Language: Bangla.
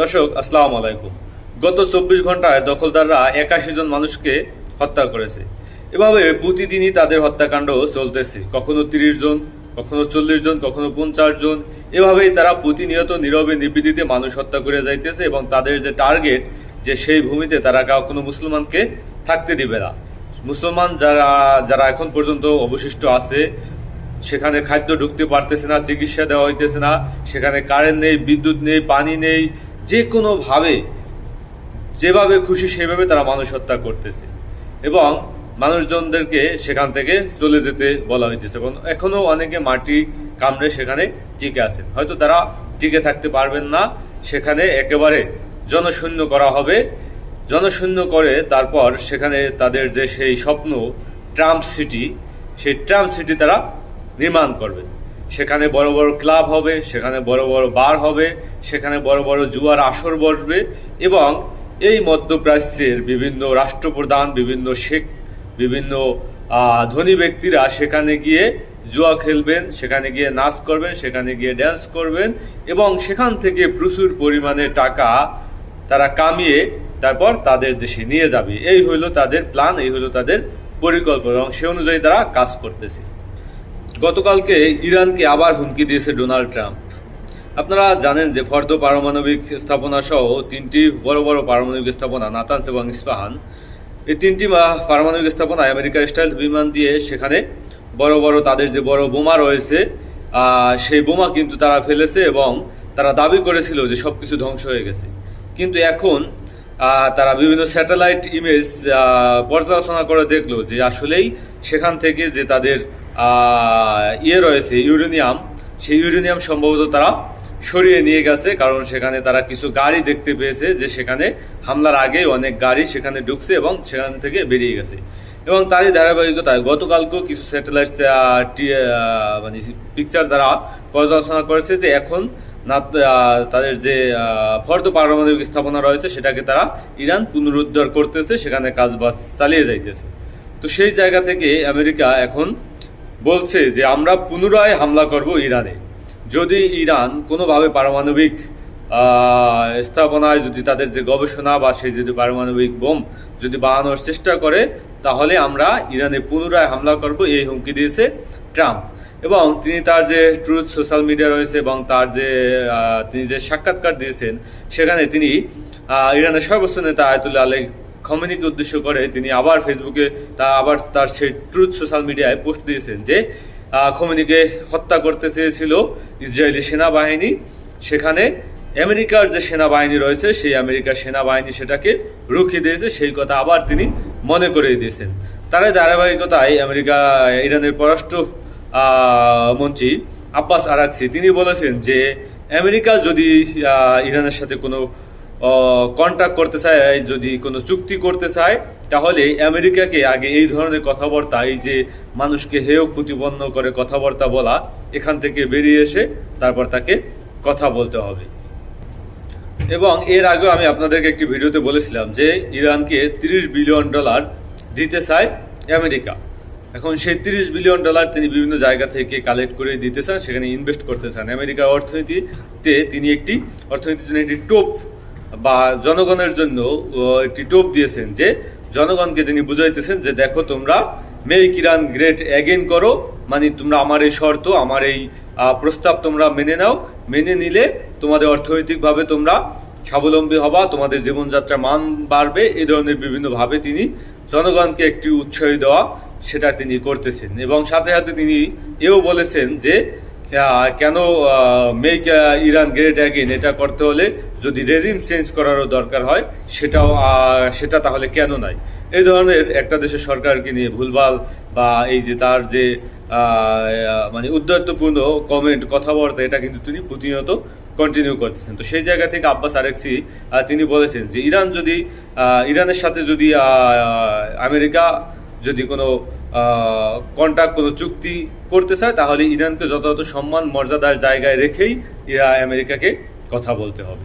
দর্শক, আসসালামু আলাইকুম। গত চব্বিশ ঘন্টায় দখলদাররা একাশি জন মানুষকে হত্যা করেছে। এভাবে প্রতিদিনই তাদের হত্যাকাণ্ড চলতেছে। কখনো তিরিশ জন, কখনো চল্লিশ জন, কখনো পঞ্চাশ জন। এভাবেই তারা প্রতিনিয়ত নীরবে নিবৃত্তিতে মানুষ হত্যা করে যাইতেছে এবং তাদের যে টার্গেট, যে সেই ভূমিতে তারা কাউ কোনো মুসলমানকে থাকতে দিবে না। মুসলমান যারা যারা এখন পর্যন্ত অবশিষ্ট আছে, সেখানে খাদ্য ঢুকতে পারতেছে না, চিকিৎসা দেওয়া হইতেছে না, সেখানে কারেন্ট নেই, বিদ্যুৎ নেই, পানি নেই যে কোনোভাবে যেভাবে খুশি সেভাবে তারা মানুষ হত্যা করতেছে এবং মানুষজনদেরকে সেখান থেকে চলে যেতে বলা হইতেছে। এবং এখনও অনেকে মাটি কামড়ে সেখানে টিকে আছেন। হয়তো তারা টিকে থাকতে পারবেন না, সেখানে একেবারে জনশূন্য করা হবে। জনশূন্য করে তারপর সেখানে তাদের যে সেই স্বপ্ন, ট্রাম্প সিটি, সেই ট্রাম্প সিটি তারা নির্মাণ করবে। সেখানে বড় বড় ক্লাব হবে, সেখানে বড় বড় বার হবে, সেখানে বড় বড় জুয়ার আসর বসবে এবং এই মধ্যপ্রাচ্যের বিভিন্ন রাষ্ট্রপ্রধান, বিভিন্ন শেখ, বিভিন্ন ধনী ব্যক্তিরা সেখানে গিয়ে জুয়া খেলবেন, সেখানে গিয়ে নাচ করবেন, সেখানে গিয়ে ড্যান্স করবেন এবং সেখান থেকে প্রচুর পরিমাণে টাকা তারা কামিয়ে তারপর তাদের দেশে নিয়ে যাবে। এই হইল তাদের প্ল্যান এই হইল তাদের পরিকল্পনা এবং সে অনুযায়ী তারা কাজ করতেছে। গতকালকে ইরানকে আবার হুমকি দিয়েছে ডোনাল্ড ট্রাম্প। আপনারা জানেন যে ফর্দ পারমাণবিক স্থাপনা সহ তিনটি বড় বড় পারমাণবিক স্থাপনা নাতানস এবং ইস্পাহান, এই তিনটি পারমাণবিক স্থাপনায় আমেরিকার স্টাইল বিমান দিয়ে সেখানে বড় বড় তাদের যে বড় বোমা রয়েছে সেই বোমা কিন্তু তারা ফেলেছে এবং তারা দাবি করেছিল যে সব কিছু ধ্বংস হয়ে গেছে। কিন্তু এখন তারা বিভিন্ন স্যাটেলাইট ইমেজ পর্যালোচনা করে দেখল যে আসলেই সেখান থেকে যে তাদের ইয়ে রয়েছে, ইউরেনিয়াম। সেই ইউরেনিয়াম সম্ভবত তারা সরিয়ে নিয়ে গেছে, কারণ সেখানে তারা কিছু গাড়ি দেখতে পেয়েছে যে সেখানে হামলার আগে অনেক গাড়ি সেখানে ঢুকছে এবং সেখান থেকে বেরিয়ে গেছে। এবং তারই ধারাবাহিকতায় গতকালকেও কিছু স্যাটেলাইট মানে পিকচার তারা পর্যালোচনা করেছে যে এখন না তাদের যে ফর্দ পারমাণবিক স্থাপনা রয়েছে সেটাকে তারা ইরান পুনরুদ্ধার করতেছে, সেখানে কাজবাজ চালিয়ে যাইতেছে। তো সেই জায়গা থেকে আমেরিকা এখন বলছে যে আমরা পুনরায় হামলা করব ইরানে। যদি ইরান কোনোভাবে পারমাণবিক স্থাপনায় যদি তাদের যে গবেষণা বা সেই যদি পারমাণবিক বোম যদি বানানোর চেষ্টা করে, তাহলে আমরা ইরানে পুনরায় হামলা করব, এই হুমকি দিয়েছে ট্রাম্প। এবং তিনি তার যে ট্রুথ সোশ্যাল মিডিয়া রয়েছে এবং তার যে তিনি যে সাক্ষাৎকার দিয়েছেন, সেখানে তিনি ইরানের সর্বোচ্চ নেতা আয়তুল্লাহ আলী খমেনিকে উদ্দেশ্য করে তিনি আবার ফেসবুকে তা আবার তার সেই ট্রুথ সোশ্যাল মিডিয়ায় পোস্ট দিয়েছেন যে খমেনিকে হত্যা করতে চেয়েছিল ইসরায়েলি সেনাবাহিনী। সেখানে আমেরিকার যে সেনাবাহিনী রয়েছে, সেই আমেরিকার সেনাবাহিনী সেটাকে রুখিয়ে দিয়েছে। সেই কথা আবার তিনি মনে করিয়ে দিয়েছেন। তার ধারাবাহিকতায় আমেরিকা, ইরানের পররাষ্ট্র মন্ত্রী আব্বাস আরাকসি, তিনি বলেছেন যে, আমেরিকা যদি ইরানের সাথে কোনো কন্ট্যাক্ট করতে চায় যদি কোনো চুক্তি করতে চায়, তাহলে আমেরিকাকে আগে এই ধরনের কথাবার্তা, এই যে মানুষকে হেয় প্রতিপন্ন করে কথাবার্তা বলা, এখান থেকে বেরিয়ে এসে তারপর তাকে কথা বলতে হবে। এবং এর আগেও আমি আপনাদেরকে একটি ভিডিওতে বলেছিলাম যে ইরানকে তিরিশ বিলিয়ন ডলার দিতে চায় আমেরিকা। এখন সেই তিরিশ বিলিয়ন ডলার তিনি বিভিন্ন জায়গা থেকে কালেক্ট করে দিতে চান, সেখানে ইনভেস্ট করতে চান। আমেরিকার অর্থনীতিতে তিনি একটি, অর্থনীতির জন্য একটি টোপ বা জনগণের জন্য একটি টোপ দিয়েছেন যে, জনগণকে তিনি বুঝাইতেছেন যে, দেখো তোমরা মেক ইরান গ্রেট অ্যাগেন করো মানে তোমরা আমার এই শর্ত, আমার এই প্রস্তাব তোমরা মেনে নাও, মেনে নিলে তোমাদের অর্থনৈতিকভাবে তোমরা স্বাবলম্বী হবা, তোমাদের জীবনযাত্রার মান বাড়বে এই ধরনের বিভিন্নভাবে তিনি জনগণকে একটি উৎসাহ দেওয়া সেটা তিনি করতেছেন। এবং সাথে সাথে তিনি এও বলেছেন যে can make Iran great again এটা করতে হলে যদি রেজিম চেঞ্জ করারও দরকার হয়, সেটাও সেটা তাহলে কেন নয় এই ধরনের একটা দেশের সরকারকে নিয়ে ভুলভাল বা এই যে তার যে মানে উদ্যত্তপূর্ণ কমেন্ট কথাবার্তা, এটা কিন্তু তিনি প্রতিনিয়ত কন্টিনিউ করতেছেন। তো সেই জায়গা থেকে আব্বাস আরেকসি তিনি বলেছেন যে, ইরান যদি ইরানের সাথে যদি আমেরিকা যদি কোনো কন্ট্যাক্ট কোনো চুক্তি করতে চায়, তাহলে ইরানকে যথাযথ সম্মান, মর্যাদার জায়গায় রেখেই ইরা আমেরিকাকে কথা বলতে হবে।